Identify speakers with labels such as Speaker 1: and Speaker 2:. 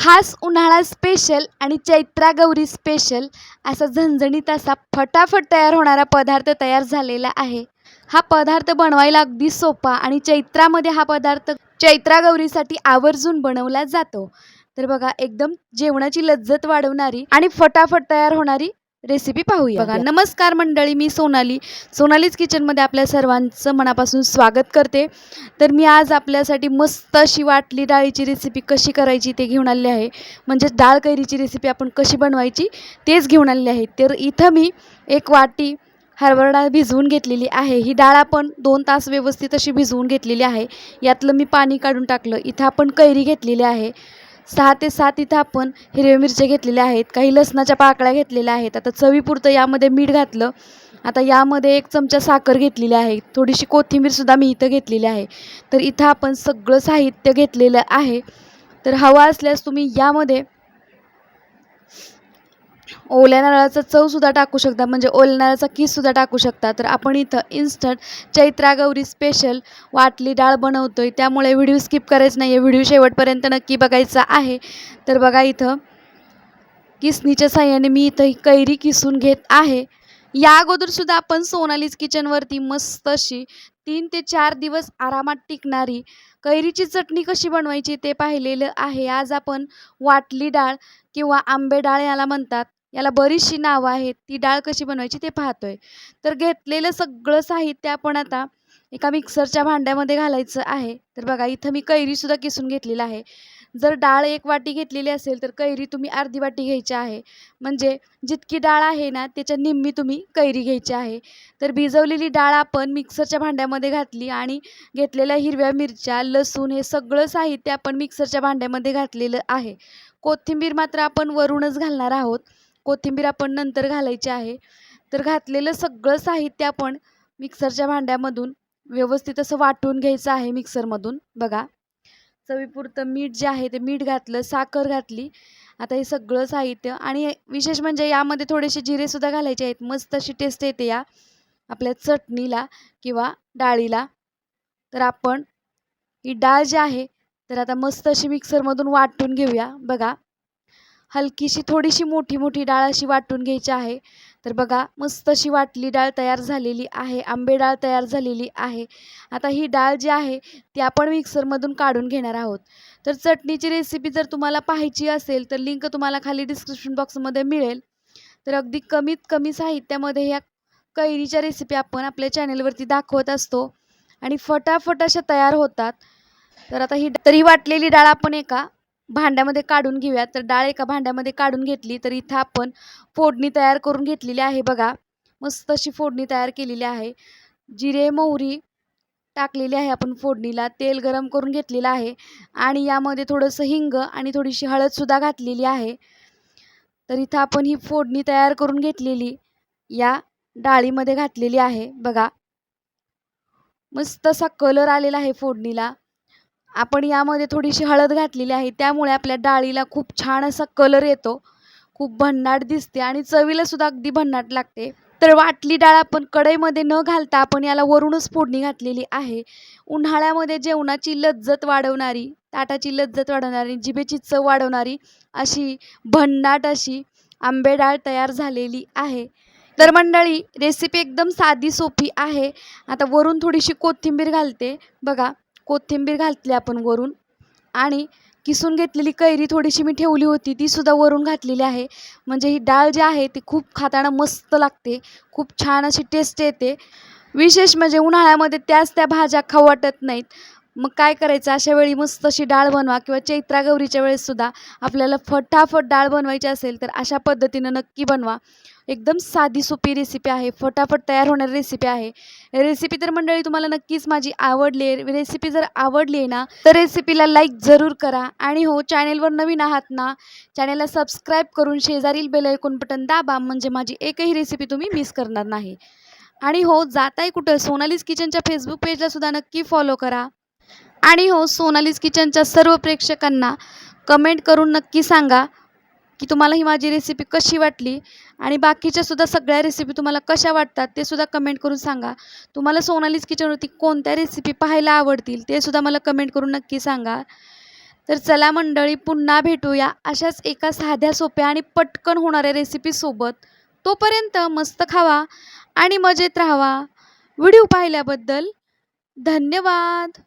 Speaker 1: खास उन्हाळा स्पेशल आणि चैत्रा गौरी स्पेशल असा झणझणीत असा फटाफट तयार होणारा पदार्थ तयार झालेला आहे. हा पदार्थ बनवायला अगदी सोपा आणि चैत्रामध्ये हा पदार्थ चैत्रा गौरीसाठी आवर्जून बनवला जातो. तर बघा एकदम जेवणाची लज्जत वाढवणारी आणि फटाफट तयार होणारी रेसिपी पाहूया बघा नमस्कार मंडळी मी सोनाली. सोनालीज किचनमध्ये आपल्या सर्वांचं मनापासून स्वागत करते. तर मी आज आपल्यासाठी मस्त अशी वाटली डाळीची रेसिपी कशी करायची ते घेऊन आले आहे. म्हणजेच डाळ कैरीची रेसिपी आपण कशी बनवायची तेच घेऊन आलेले आहे. तर इथं मी एक वाटी हरभरा डाळ भिजवून घेतलेली आहे. ही डाळ आपण दोन तास व्यवस्थित अशी भिजवून घेतलेली आहे. यातलं मी पाणी काढून टाकलं. इथं आपण कैरी घेतलेली आहे. सहा ते सात इथं आपण हिरव्या मिरच्या घेतलेल्या आहेत काही लसणाच्या पाकळ्या घेतलेल्या आहेत. आता चवीपुरतं यामध्ये मीठ घातलं. आता यामध्ये एक चमचा साखर घेतलेली आहे. थोडीशी कोथिंबीरसुद्धा मी इथं घेतलेली आहे. तर इथं आपण सगळं साहित्य घेतलेलं आहे. तर हवा असल्यास तुम्ही यामध्ये ओल्या नारळाचा चवसुद्धा टाकू शकता म्हणजे ओल्या नारळाचा किससुद्धा टाकू शकता. तर आपण इथं इन्स्टंट चैत्रा गौरी स्पेशल वाटली डाळ बनवतो आहे त्यामुळे व्हिडिओ स्किप करायचं नाही आहे व्हिडिओ शेवटपर्यंत नक्की बघायचा आहे. तर बघा इथं किसनीच्या साह्याने मी इथं कैरी किसून घेत आहे. या अगोदरसुद्धा आपण सोनालीज किचनवरती मस्त अशी तीन ते चार दिवस आरामात टिकणारी कैरीची चटणी कशी बनवायची ते पाहिलेलं आहे. आज आपण वाटली डाळ किंवा आंबे डाळ याला म्हणतात. याला बरीचशी नावं आहेत ती डाळ कशी बनवायची ते पाहतोय. तर घेतलेलं सगळं साहित्य आपण आता एका मिक्सरच्या भांड्यामध्ये घालायचं आहे. तर बघा इथं मी कैरीसुद्धा किसून घेतलेलं आहे. जर डाळ एक वाटी घेतलेली असेल तर कैरी तुम्ही अर्धी वाटी घ्यायची आहे. म्हणजे जितकी डाळ आहे ना त्याच्या निम्मी तुम्ही कैरी घ्यायची आहे. तर भिजवलेली डाळ आपण मिक्सरच्या भांड्यामध्ये घातली आणि घेतलेल्या हिरव्या मिरच्या लसूण हे सगळं साहित्य आपण मिक्सरच्या भांड्यामध्ये घातलेलं आहे. कोथिंबीर मात्र आपण वरूनच घालणार आहोत. कोथिंबीर आपण नंतर घालायची आहे. तर घातलेलं सगळं साहित्य आपण मिक्सरच्या भांड्यामधून व्यवस्थित असं वाटून घ्यायचं आहे मिक्सरमधून. बघा. चवीपुरतं मीठ जे आहे ते मीठ घातलं साखर घातली. आता हे सगळं साहित्य आणि विशेष म्हणजे यामध्ये थोडेसे जिरेसुद्धा घालायचे आहेत. मस्त अशी टेस्ट येते या आपल्या चटणीला किंवा डाळीला. तर आपण ही डाळ जी आहे तर आता मस्त अशी मिक्सरमधून वाटून घेऊया. बघा. हलकीशी थोडीशी मोठी मोठी डाळ अशी वाटून घ्यायची आहे. तर बघा मस्त अशी वाटली डाळ तयार झालेली आहे आंबे डाळ तयार झालेली आहे. आता ही डाळ जी आहे ती आपण मिक्सरमधून काढून घेणार आहोत. तर चटणीची रेसिपी जर तुम्हाला पाहायची असेल तर लिंक तुम्हाला खाली डिस्क्रिप्शन बॉक्समध्ये मिळेल. तर अगदी कमीत कमी साहित्यामध्ये ह्या कैरीच्या रेसिपी आपण आपल्या चॅनेलवरती दाखवत असतो. आणि फटाफट अशा तयार होतात. तर आता ही तरी वाटलेली डाळ आपण एका भांड्यामध्ये काढून घेऊया. तर डाळ एका भांड्यामध्ये काढून घेतली तर इथं आपण फोडणी तयार करून घेतलेली आहे बघा. मस्त अशी फोडणी तयार केलेली आहे. जिरे मोहरी टाकलेली आहे आपण फोडणीला. तेल गरम करून घेतलेलं आहे. आणि यामध्ये थोडंसं हिंग आणि थोडीशी हळदसुद्धा घातलेली आहे. तर इथं आपण ही फोडणी तयार करून घेतलेली या डाळीमध्ये घातलेली आहे बघा. मस्त असा कलर आलेला आहे फोडणीला. आपण यामध्ये थोडीशी हळद घातलेली आहे. त्यामुळे आपल्या डाळीला खूप छान असा कलर येतो. खूप भन्नाट दिसते आणि चवीला सुद्धा अगदी भन्नाट लागते. तर वाटली डाळ आपण कढईमध्ये न घालता आपण याला वरूनच फोडणी घातलेली आहे. उन्हाळ्यामध्ये जेवणाची लज्जत वाढवणारी ताटाची लज्जत वाढवणारी जिभेची चव वाढवणारी अशी भन्नाट अशी आंबे डाळ तयार झालेली आहे. तर मंडळी रेसिपी एकदम साधी सोपी आहे. आता वरून थोडीशी कोथिंबीर घालते. बघा कोथिंबीर घातली आपण वरून आणि किसून घेतलेली कैरी थोडीशी मी ठेवली होती ती सुद्धा वरून घातलेली आहे. म्हणजे ही डाळ जी आहे ती खूप खाताना मस्त लागते खूप छान अशी टेस्ट येते. विशेष म्हणजे उन्हाळ्यामध्ये त्याच त्या भाज्या खाऊ वाटत नाहीत. मग काय करायचं? अशा वेळी मस्त अशी डाळ बनवा किंवा चैत्रा गौरीच्या वेळेससुद्धा आपल्याला फटाफट डाळ बनवायची असेल तर अशा पद्धतीनं नक्की बनवा. एकदम साधी सोपी रेसिपी आहे. फटाफट तयार होणारी रेसिपी आहे. रेसिपी तर मंडळी तुम्हाला नक्कीच माझी आवडली आहे. रेसिपी जर आवडली आहे ना तर रेसिपीला लाईक जरूर करा. आणि हो चॅनेलवर नवीन आहात ना चॅनेलला सबस्क्राईब करून शेजारील बेल ऐकून बटन दाबा. म्हणजे माझी एकही रेसिपी तुम्ही मिस करणार नाही. आणि हो जाताय कुठं? सोनालीज किचनच्या फेसबुक पेजला सुद्धा नक्की फॉलो करा. आणि हो सोनालीज किचनच्या सर्व प्रेक्षकांना कमेंट करून नक्की सांगा की तुम्हाला ही माझी रेसिपी कशी वाटली आणि बाकीच्या सुद्धा सगळ्या रेसिपी तुम्हाला कशा वाटतात ते सुद्धा कमेंट करून सांगा. तुम्हाला सोनालीज किचनवरती कोणत्या रेसिपी पाहायला आवडतील ते सुद्धा मला कमेंट करून नक्की सांगा. तर चला मंडळी पुन्हा भेटूया अशाच एका साध्या सोप्या आणि पटकन होणाऱ्या रेसिपीसोबत तोपर्यंत मस्त खावा आणि मजेत राहावा. व्हिडिओ पाहिल्याबद्दल धन्यवाद.